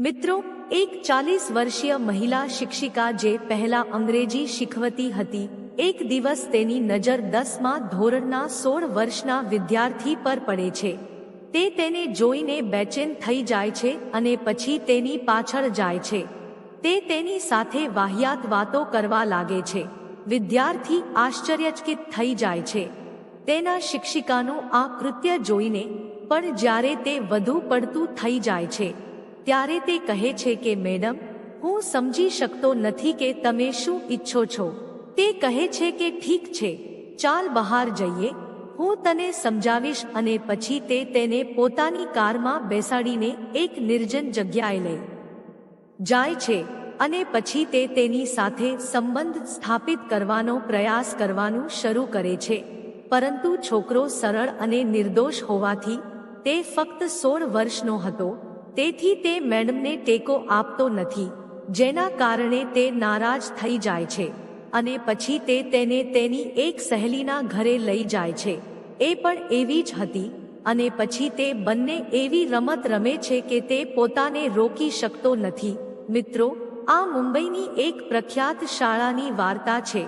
મિત્રો, એક ચાલીસ વર્ષીય મહિલા શિક્ષિકા જે પહેલા અંગ્રેજી શીખવતી હતી, એક દિવસ તેની નજર દસમાં ધોરણના સોળ વર્ષના વિદ્યાર્થી પર પડે છે. તે તેને જોઈને બેચેન થઈ જાય છે અને પછી તેની પાછળ જાય છે. તે તેની સાથે વાહિયાત વાતો કરવા લાગે છે. વિદ્યાર્થી આશ્ચર્યચકિત થઈ જાય છે. તેના શિક્ષિકાનું આ કૃત્ય જોઈને, પણ જ્યારે તે વધુ પડતું થઈ જાય છે ત્યારે તે કહે છે કે, મેડમ, હું સમજી શકતો નથી કે તમે શું ઈચ્છો છો. તે કહે છે કે, ઠીક છે, ચાલ બહાર જઈએ. હું તને સમજાવીશ અને પછી તે તેને પોતાની કારમાં બેસાડીને એક નિર્જન જગ્યાએ લઈ જાય છે અને પછી તે તેની સાથે સંબંધ સ્થાપિત કરવાનો પ્રયાસ કરવાનું શરૂ કરે છે. પરંતુ છોકરો સરળ અને નિર્દોષ હોવાથી તે ફક્ત સોળ વર્ષનો હતો. તેથી તે મેડમને ટેકો આપતો નથી, જેના કારણે તે નારાજ થઈ જાય છે, અને પછી તે તેને તેની એક સહેલીના ઘરે લઈ જાય છે. એ પણ એવી જ હતી, અને પછી તે બંને એવી રમત રમે છે કે તે પોતાને રોકી શકતો નથી. મિત્રો, આ મુંબઈની એક પ્રખ્યાત શાળાની વાર્તા છે.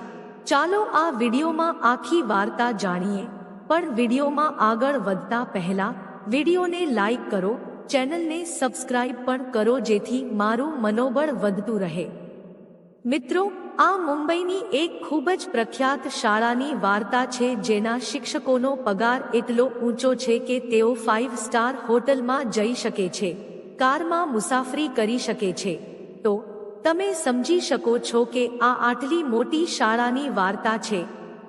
ચાલો આ વિડીયોમાં આખી વાર્તા જાણીએ, પણ વિડીયોમાં આગળ વધતા પહેલા વિડીયોને લાઈક કરો ચેનલને સબસ્ક્રાઇબ પણ કરો જેથી મારું મનોબળ વધતું રહે. મિત્રો, આ મુંબઈની એક ખૂબ જ પ્રખ્યાત શાળાની વાર્તા છે જેના શિક્ષકોનો પગાર એટલો ઊંચો છે કે તેઓ ફાઇવ સ્ટાર હોટલમાં જઈ શકે છે, કારમાં મુસાફરી કરી શકે છે. તો, તમે સમજી શકો છો કે આ આટલી મોટી શાળાની વાર્તા છે.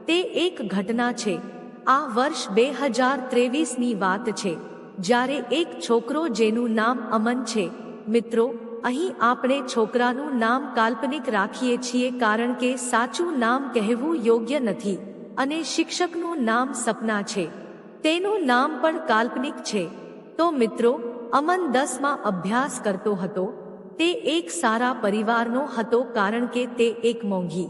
તે એક ઘટના છે. આ વર્ષ બે હજાર ત્રેવીસની વાત છે. જ્યારે એક છોકરો જેનું નામ અમન છે, મિત્રો, અહીં આપણે છોકરાનું નામ કાલ્પનિક રાખીએ છીએ કારણ કે સાચું નામ કહેવું યોગ્ય નથી અને શિક્ષકનું નામ સપના છે. તેનું નામ પણ કાલ્પનિક છે. તો મિત્રો, અમન દસમાં અભ્યાસ કરતો હતો. તે એક સારા પરિવારનો હતો કારણ કે તે એક મોંઘી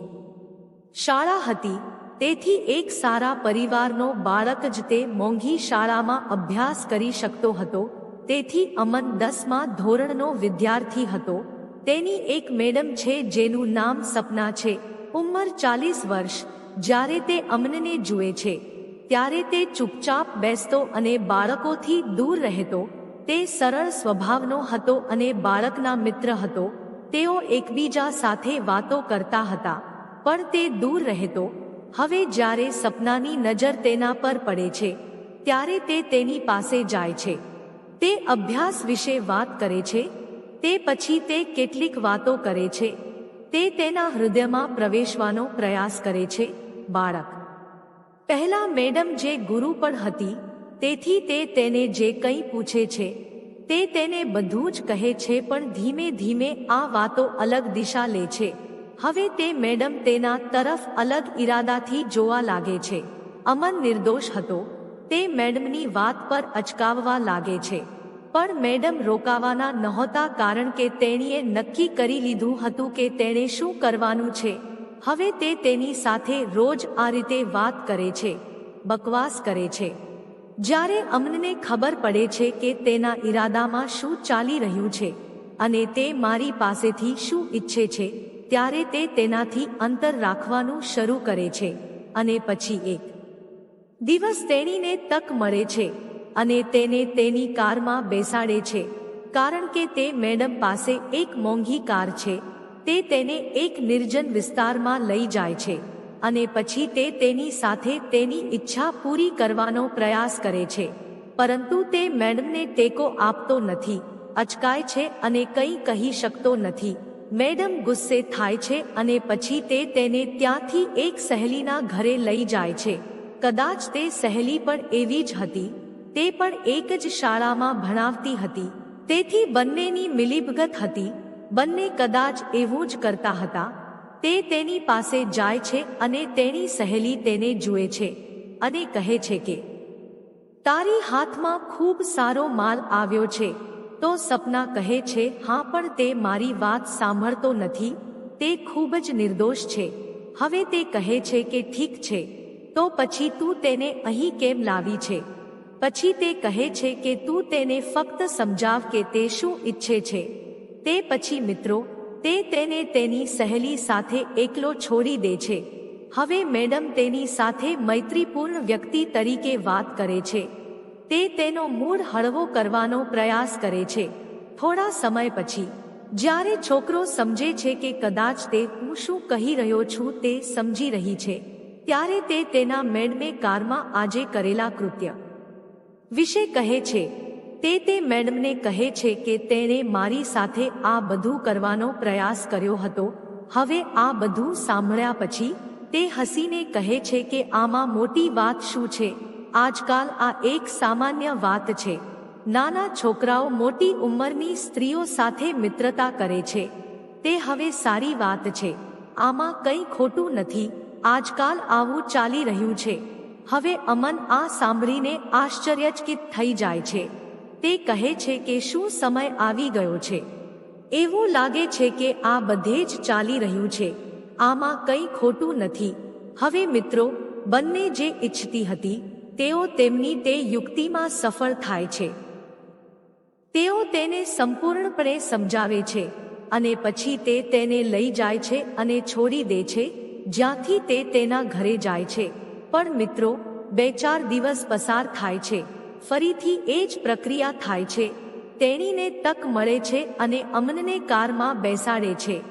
શાળા હતી. તેથી એક સારા પરિવારનો બાળક જ તે મોંઘી શાળામાં અભ્યાસ કરી શકતો હતો. તેથી અમન દસમા ધોરણનો વિદ્યાર્થી હતો. તેની એક મેડમ છે જેનું નામ સપના છે. ઉંમર ચાલીસ વર્ષ. જ્યારે તે અમનને જુએ છે. ત્યારે તે ચૂપચાપ બેસતો અને બાળકોથી દૂર રહેતો. તે સરળ સ્વભાવનો હતો અને બાળકના મિત્ર હતો. તેઓ એકબીજા સાથે વાતો કરતા હતા. પણ તે દૂર રહેતો. હવે જ્યારે સપનાની નજર તેના પર પડે છે, ત્યારે તે તેની પાસે જાય છે. તે અભ્યાસ વિશે વાત કરે છે, તે પછી તે કેટલીક વાતો કરે છે, તે તેના હૃદયમાં પ્રવેશવાનો પ્રયાસ કરે છે, બાળક. પહેલા મેડમ જે ગુરુ પણ હતી, તેથી તે તેને જે કંઈ પૂછે છે, તે તેને બધું જ કહે છે, પણ ધીમે ધીમે આ વાતો અલગ દિશા લે છે. હવે તે મેડમ તેના તરફ અલગ ઈરાદાથી જોવા લાગે છે. અમન નિર્દોષ હતો. તે મેડમની વાત પર અચકાવવા લાગે છે. પણ મેડમ રોકાવાના નહોતા કારણ કે તેણીએ નક્કી કરી લીધું હતું કે તેણે શું કરવાનું છે. હવે તે તેની સાથે રોજ આ રીતે વાત કરે છે. બકવાસ કરે છે. જ્યારે અમનને ખબર પડે છે કે તેના ઈરાદામાં શું ચાલી રહ્યું છે અને તે મારી પાસેથી શું ઈચ્છે છે ત્યારે તે તેનાથી અંતર રાખવાનું શરૂ કરે છે અને પછી એક દિવસ તેણીને તક મળે છે અને તેને તેની કારમાં બેસાડે છે, કારણ કે તે મેડમ પાસે એક મોંઘી કાર છે, તે તેને એક નિર્જન વિસ્તારમાં લઈ જાય છે અને પછી તે તેની સાથે તેની ઈચ્છા પૂરી કરવાનો પ્રયાસ કરે છે. પરંતુ તે મેડમને ટેકો આપતો નથી, અચકાય છે અને કંઈ કહી શકતો નથી. મેડમ ગુસ્સે થાય છે અને પછી તે તેને ત્યાંથી એક સહેલીના ઘરે લઈ જાય છે. કદાચ તે સહેલી પણ એવી જ હતી. તે પણ એક જ શાળામાં ભણાવતી હતી. તેથી બંનેની મિલીભગત હતી. બંને કદાચ એવું જ કરતા હતા. તે તેની પાસે જાય છે અને તેની સહેલી તેને જુએ છે અને કહે છે કે, તારી હાથમાં ખૂબ સારો માલ આવ્યો છે. તો સપના કહે છે, હા, પણ તે મારી વાત સાંભળતો નથી, તે ખૂબ જ નિર્દોષ છે. હવે તે કહે છે કે ઠીક છે, તો પછી તું તેને અહીં કેમ લાવી છે? પછી તે કહે છે કે તું તેને ફક્ત સમજાવ કે તે શું ઈચ્છે છે. તે પછી, મિત્રો, તે તેને તેની સહેલી સાથે એકલો છોડી દે છે. હવે મેડમ તેની સાથે મૈત્રીપૂર્ણ વ્યક્તિ તરીકે વાત કરે છે. તે તેનો મૂળ હળવો કરવાનો પ્રયાસ કરે છે. થોડા સમય પછી, જ્યારે છોકરો સમજે છે કે કદાચ તે હું શું કહી રહ્યો છું તે સમજી રહી છે, ત્યારે તે તેના મેડમે કારમાં આજે કરેલા કૃત્ય વિશે કહે છે. તે તે મેડમને કહે છે કે તેણે મારી સાથે આ બધું કરવાનો પ્રયાસ કર્યો હતો. હવે આ બધું સાંભળ્યા પછી, તે હસીને કહે છે કે આમાં મોટી વાત શું છે? આજકાલ આ એક સામાન્ય વાત છે. નાના છોકરાઓ મોટી ઉંમરની સ્ત્રીઓ સાથે મિત્રતા કરે છે. તે હવે સારી વાત છે. આમાં કંઈ ખોટું નથી. આજકાલ આવું ચાલી રહ્યું છે. હવે અમન આ સાંભળીને આશ્ચર્યચકિત થઈ જાય છે. તે કહે છે કે શું સમય આવી ગયો છે? એવું લાગે છે કે આ બધે જ ચાલી રહ્યું છે. આમાં કંઈ ખોટું નથી. હવે મિત્રો, બંને જે ઈચ્છતી હતી તેઓ તેમની તે યુક્તિમાં સફળ થાય છે. તેઓ તેને સંપૂર્ણપણે સમજાવે છે અને પછી તે તેને લઈ જાય છે અને છોડી દે છે, જ્યાંથી તે તેના ઘરે જાય છે. પણ મિત્રો, બે ચાર દિવસ પસાર થાય છે. ફરીથી એ જ પ્રક્રિયા થાય છે. તેણીને તક મળે છે અને અમનને કારમાં બેસાડે છે.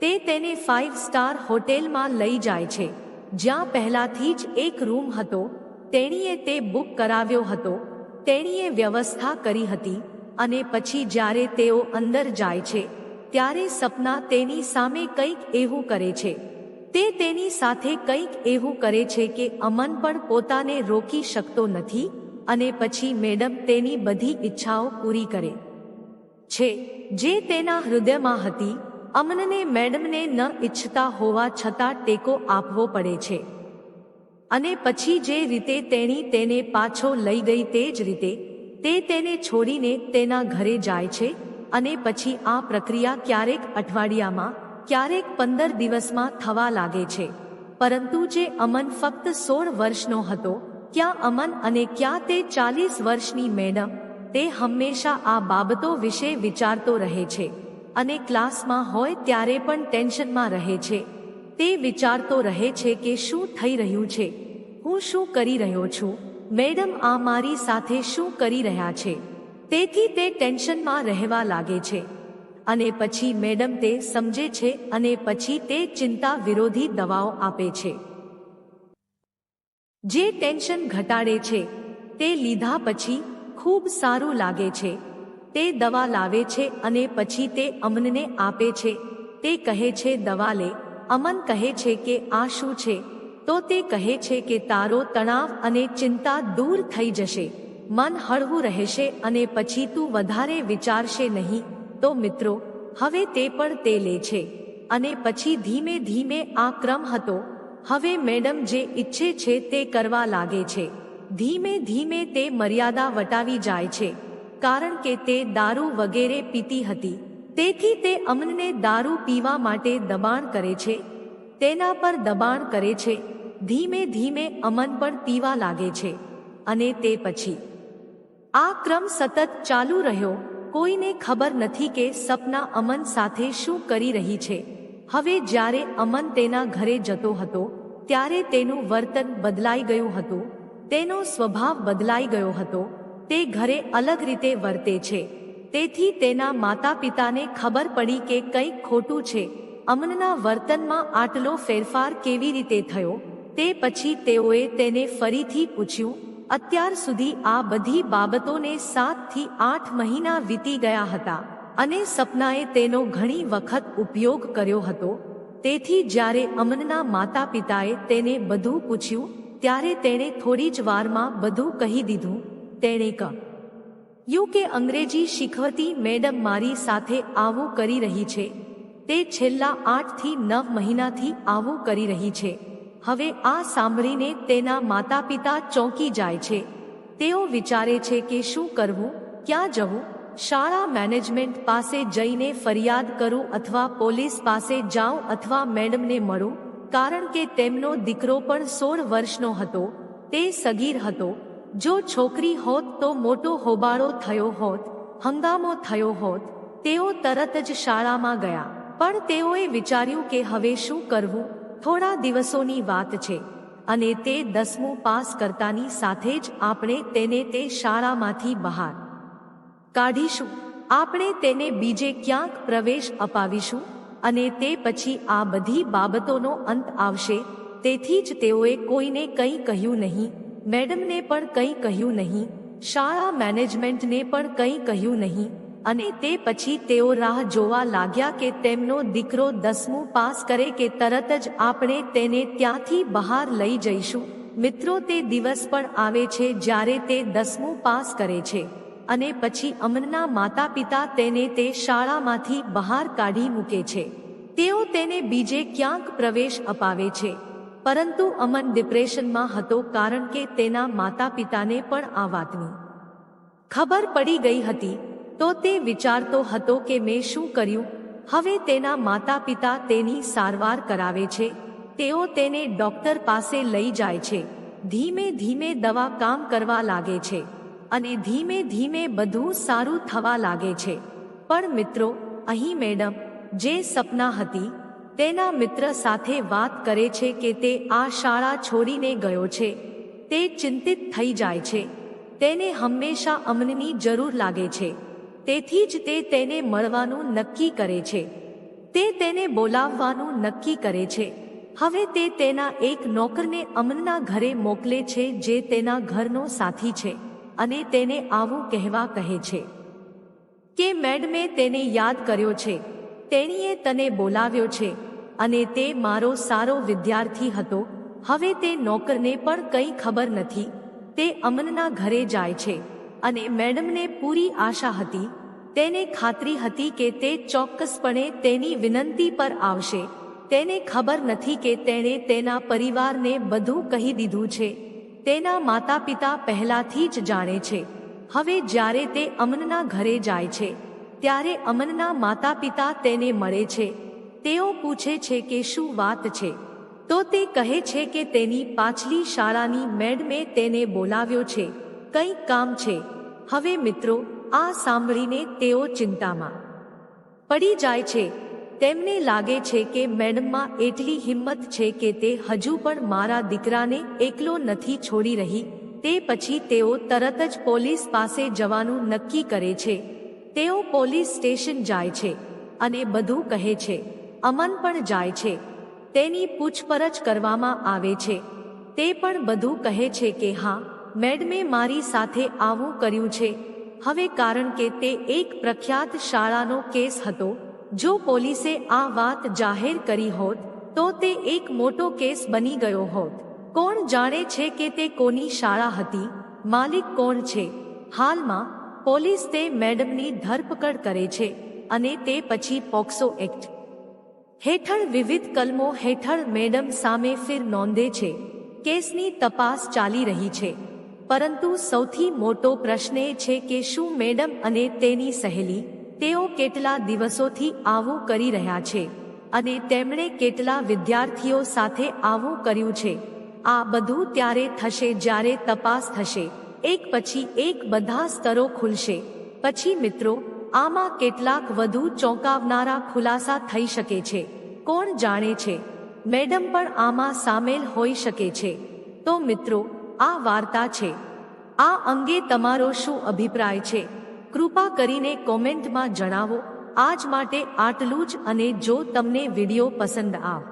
તે તેને ફાઇવ સ્ટાર હોટેલમાં લઈ જાય છે. જ્યાં પહેલાથી જ એક રૂમ હતો તેણીએ તે બુક કરાવ્યો હતો. તેણીએ વ્યવસ્થા કરી હતી અને પછી જ્યારે તેઓ અંદર જાય છે, ત્યારે સપના તેની સામે કંઈક એવું કરે છે. તે તેની સાથે કંઈક એવું કરે છે કે અમન પણ પોતાને રોકી શકતો નથી અને પછી મેડમ તેની બધી ઈચ્છાઓ પૂરી કરે. છે, જે તેના હૃદયમાં હતી, અમનને મેડમને ન ઈચ્છતા હોવા છતાં ટેકો આપવો પડે છે. અને પછી જે રીતે તેણી તેને પાછો લઈ ગઈ તે જ રીતે, તે તેને છોડીને તેના ઘરે જાય છે અને પછી આ પ્રક્રિયા ક્યારેક અઠવાડિયામાં, ક્યારેક પંદર દિવસમાં થવા લાગે છે. પરંતુ જે અમન ફક્ત સોળ વર્ષનો હતો, ક્યાં અમન અને ક્યાં તે ચાલીસ વર્ષની મેડમ, તે હંમેશા આ બાબતો વિશે વિચારતો રહે છે અને ક્લાસમાં હોય ત્યારે પણ ટેન્શનમાં રહે છે. તે વિચારતો રહે છે કે શું થઈ રહ્યું છે. હું શું કરી રહ્યો છું? મેડમ આ મારી સાથે શું કરી રહ્યા છે? તેથી તે ટેન્શનમાં રહેવા લાગે છે. અને પછી મેડમ તે સમજે છે અને પછી તે ચિંતા વિરોધી દવાઓ આપે છે. જે ટેન્શન ઘટાડે છે, તે લીધા પછી ખૂબ સારું લાગે છે. તે દવા લાવે છે અને પછી તે અમનને આપે છે. તે કહે છે, દવા લે. અમન કહે છે કે આ શું છે? તો તે કહે છે કે તારો તણાવ અને ચિંતા દૂર થઈ જશે. મન હળવું રહેશે અને પછી તું વધારે વિચારશે નહીં. તો મિત્રો, હવે તે પણ તે લે છે. અને પછી ધીમે ધીમે આ ક્રમ હતો. હવે મેડમ જે ઈચ્છે છે તે કરવા લાગે છે. ધીમે ધીમે તે મર્યાદા વટાવી જાય છે. કારણ કે તે દારૂ વગેરે પીતી હતી. તેથી તે અમનને દારૂ પીવા માટે દબાણ કરે છે, તેના પર દબાણ કરે છે, ધીમે ધીમે અમન પણ પીવા લાગે છે, અને તે પછી. આ ક્રમ સતત ચાલુ રહ્યો, કોઈને ખબર નથી કે સપના અમન સાથે શું કરી રહી છે. હવે જ્યારે અમન તેના ઘરે જતો હતો, ત્યારે તેનું વર્તન બદલાઈ ગયું હતું, તેનો સ્વભાવ બદલાઈ ગયો હતો, તે ઘરે અલગ રીતે વર્તે છે. તેથી તેના માતા પિતાને ખબર પડી કે કંઈક ખોટું છે. અમનના વર્તનમાં આટલો ફેરફાર કેવી રીતે થયો? તે પછી તેઓએ તેને ફરીથી પૂછ્યું, અત્યાર સુધી આ બધી બાબતોને સાતથી આઠ મહિના વીતી ગયા હતા અને સપનાએ તેનો ઘણી વખત ઉપયોગ કર્યો હતો. તેથી જ્યારે અમનના માતા પિતાએ તેને બધું પૂછ્યું, ત્યારે તેણે થોડી જ વારમાં બધું કહી દીધું. તેણે કહ્યું કે અંગ્રેજી શીખવતી મેડમ મારી સાથે આવું કરી રહી છે. તે છેલ્લા આઠથી નવ મહિનાથી આવું કરી રહી છે. હવે આ સાંભળીને તેના માતા પિતા ચોંકી જાય છે. તેઓ વિચારે છે કે શું કરવું, ક્યાં જવું, શાળા મેનેજમેન્ટ પાસે જઈને ફરિયાદ કરું અથવા પોલીસ પાસે જાઉં અથવા મેડમને મળું, કારણ કે તેમનો દીકરો પણ સોળ વર્ષનો હતો, તે સગીર હતો જો છોકરી હોત તો મોટો હોબાળો થયો હોત, હંગામો થયો હોત, તેઓ તરત જ શાળામાં ગયા. પણ તેઓએ વિચાર્યું કે હવે શું કરવું? થોડા દિવસોની વાત છે. અને તે દસમું પાસ કરતાની સાથે જ આપણે તેને તે શાળામાંથી બહાર કાઢીશું. આપણે તેને બીજે ક્યાંક પ્રવેશ અપાવીશું અને તે પછી આ બધી બાબતોનો અંત આવશે. તેથી જ તેઓએ કોઈને કંઈ કહ્યું નહીં. મેડમને પણ કંઈ કહ્યું નહીં, શાળા મેનેજમેન્ટને પણ કંઈ કહ્યું નહીં, અને તે પછી તેઓ રાહ જોવા લાગ્યા કે તેમનો દીકરો દસમું પાસ કરે કે તરત જ આપણે તેને ત્યાંથી બહાર લઈ જઈશું. મિત્રો, તે દિવસ પણ આવે છે જ્યારે તે દસમું પાસ કરે છે, અને પછી અમનના માતા પિતા તેને તે શાળામાંથી બહાર કાઢી મૂકે છે. તેઓ તેને બીજે ક્યાંક પ્રવેશ અપાવે છે. પરંતુ અમન ડિપ્રેશનમાં હતો કારણ કે તેના માતા પિતાને પણ આ વાતની ખબર પડી ગઈ હતી, તો તે વિચારતો હતો કે મેં શું કર્યું, હવે તેના માતા પિતા તેની સારવાર કરાવે છે, તેઓ તેને ડોક્ટર પાસે લઈ જાય છે, ધીમે ધીમે દવા કામ કરવા લાગે છે, અને ધીમે ધીમે બધું સારું થવા લાગે છે. પણ મિત્રો, અહીં મેડમ, જે સપના હતી તેના મિત્ર સાથે વાત કરે છે કે તે આ શાળા છોડીને ગયો છે. તે ચિંતિત થઈ જાય છે. તેને હંમેશા અમનની જરૂર લાગે છે. તેથી જ તે તેને મળવાનું નક્કી કરે છે. તે તેને બોલાવવાનું નક્કી કરે છે. હવે તે તેના એક નોકરને અમનના ઘરે મોકલે છે જે તેના ઘરનો સાથી છે અને તેને આવું કહેવા કહે છે કે, મેડમે તેને યાદ કર્યો છે. તેણીએ તને બોલાવ્યો છે, અને તે મારો સારો વિદ્યાર્થી હતો. હવે તે નોકરને પણ કંઈ ખબર નથી. તે અમનના ઘરે જાય છે, અને મેડમને પૂરી આશા હતી. તેને ખાતરી હતી કે તે ચોક્કસપણે તેની વિનંતી પર આવશે. તેને ખબર નથી કે તેણે તેના પરિવારને બધું કહી દીધું છે. તેના માતા પિતા પહેલાથી જ જાણે છે. હવે જ્યારે તે અમનના ઘરે જાય છે ત્યારે અમનના માતા પિતા તેને મળે છે. તેઓ પૂછે છે કે શું વાત છે? તો તે કહે છે કે તેની પાછલી શાળાની મેડમે તેને બોલાવ્યો છે. કંઈ કામ છે. હવે મિત્રો, આ સાંભળીને તેઓ ચિંતામાં પડી જાય છે. તેમને લાગે છે કે મેડમમાં એટલી હિંમત છે કે તે હજુ પણ મારા દીકરાને એકલો નથી છોડી રહી. તે પછી તેઓ તરત જ પોલીસ પાસે જવાનું નક્કી કરે છે. તેઓ પોલીસ સ્ટેશન જાય છે અને બધું કહે છે, અમન પણ જાય છે. તેની પૂછપરછ કરવામાં આવે છે. તે પણ બધું કહે છે કે હા મેડમે મારી સાથે આવું કર્યું છે. હવે કારણ કે તે એક પ્રખ્યાત શાળાનો કેસ હતો, જો પોલીસે આ વાત જાહેર કરી હોત, તો તે એક મોટો કેસ બની ગયો હોત. કોણ જાણે છે કે તે કોની શાળા હતી, માલિક કોણ છે? હાલમાં પોલીસ તે મેડમની ધરપકડ કરે છે અને તે પછી પોક્સો એક્ટ. હેઠળ વિવિધ કલમો હેઠળ મેડમ સામે ફિર નોંધે છે, કેસની તપાસ ચાલી રહી છે. પરંતુ સૌથી મોટો પ્રશ્ન એ છે કે શું મેડમ અને તેની સહેલી, તેઓ કેટલા દિવસોથી આવું કરી રહ્યા છે અને તેમણે કેટલા વિદ્યાર્થીઓ સાથે આવું કર્યું છે? આ બધું ત્યારે થશે જ્યારે તપાસ થશે. એક પછી એક બધા સ્તરો ખુલશે. પછી મિત્રો, આમાં કેટલાક વધુ ચોંકાવનારા ખુલાસા થઈ શકે છે. કોણ જાણે છે? મેડમ પણ આમાં સામેલ હોઈ શકે છે. તો મિત્રો, આ વાર્તા છે. આ અંગે તમારો શું અભિપ્રાય છે? કૃપા કરીને કોમેન્ટમાં જણાવો. આજ માટે આટલું જ અને જો તમને વીડિયો પસંદ આવ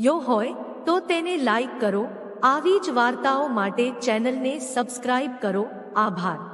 યો હોય, તો તેને લાઈક કરો આવી જ વાર્તાઓ માટે ચેનલને સબસ્ક્રાઇબ કરો. આભાર.